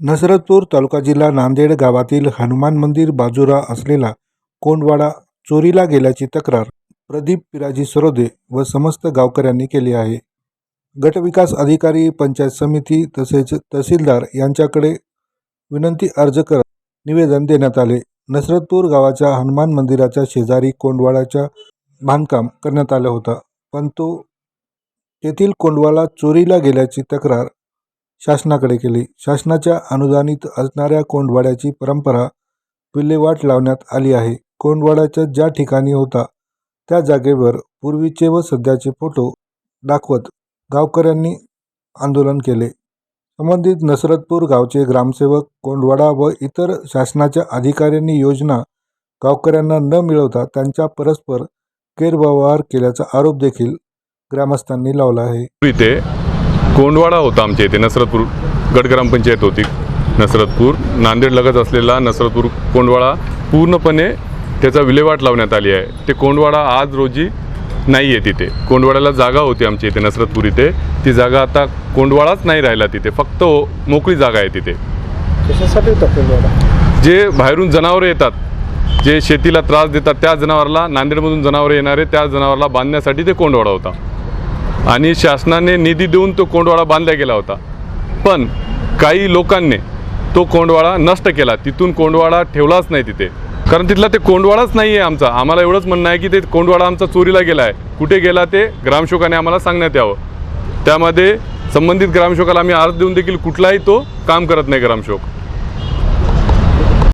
नसरतपूर तालुका जिल्हा नांदेड गावातील हनुमान मंदिर बाजूला असलेला कोंडवाडा चोरीला गेल्याची तक्रार प्रदीप पिराजी सरोदे व समस्त गावकऱ्यांनी केली आहे. गटविकास अधिकारी पंचायत समिती तसेच तहसीलदार यांच्याकडे विनंती अर्ज करत निवेदन देण्यात आले. नसरतपूर गावाच्या हनुमान मंदिराच्या शेजारी कोंडवाडाच्या बांधकाम करण्यात आलं होतं. पण तो तेथील कोंडवाला चोरीला गेल्याची तक्रार शासनाकडे केली. शासनाच्या अनुदानित असणाऱ्या कोंडवाड्याची परंपरा विल्हेवाट लावण्यात आली आहे. कोंडवाड्याच्या ज्या ठिकाणी होता त्या जागेवर पूर्वीचे व सध्याचे फोटो दाखवत गावकऱ्यांनी आंदोलन केले. संबंधित नसरतपूर गावचे ग्रामसेवक कोंडवाडा व इतर शासनाच्या अधिकाऱ्यांनी योजना गावकऱ्यांना न मिळवता त्यांच्या परस्पर गैरव्यवहार केल्याचा आरोप देखील ग्रामस्थांनी लावला आहे. इथे कोंडवाडा होता आमच्या इथे नसरतपूर गट ग्रामपंचायत होती. नसरतपूर नांदेड लगत असलेला नसरतपूर कोंडवाडा पूर्णपणे त्याचा विल्हेवाट लावण्यात आली आहे. ते कोंडवाडा आज रोजी नाही आहे तिथे. कोंडवाड्याला जागा होती आमच्या इथे नसरतपूर इथे. ती जागा आता कोंडवाडाच नाही राहिला तिथे फक्त मोकळी जागा आहे तिथे. जे बाहेरून जनावरं येतात जे शेतीला त्रास देतात त्या जनावराला नांदेडमधून जनावरं येणारे त्या जनावराला बांधण्यासाठी ते कोंडवाडा होता. आणि शासनाने निधी देऊन तो कोंडवाडा बांधला गेला होता. पण काही लोकांनी तो कोंडवाडा नष्ट केला. तिथून कोंडवाडा ठेवलाच नाही तिथे. कारण तिथला ते कोंडवाडाच नाही आहे आमचा. आम्हाला एवढंच म्हणणं आहे की ते कोंडवाडा आमचा चोरीला गेला आहे कुठे गेला ते ग्रामसेवकाने आम्हाला सांगण्यात यावं. त्यामध्ये संबंधित ग्रामसेवकाला आम्ही अर्ज देऊन देखील कुठलाही तो काम करत नाही ग्रामसेवक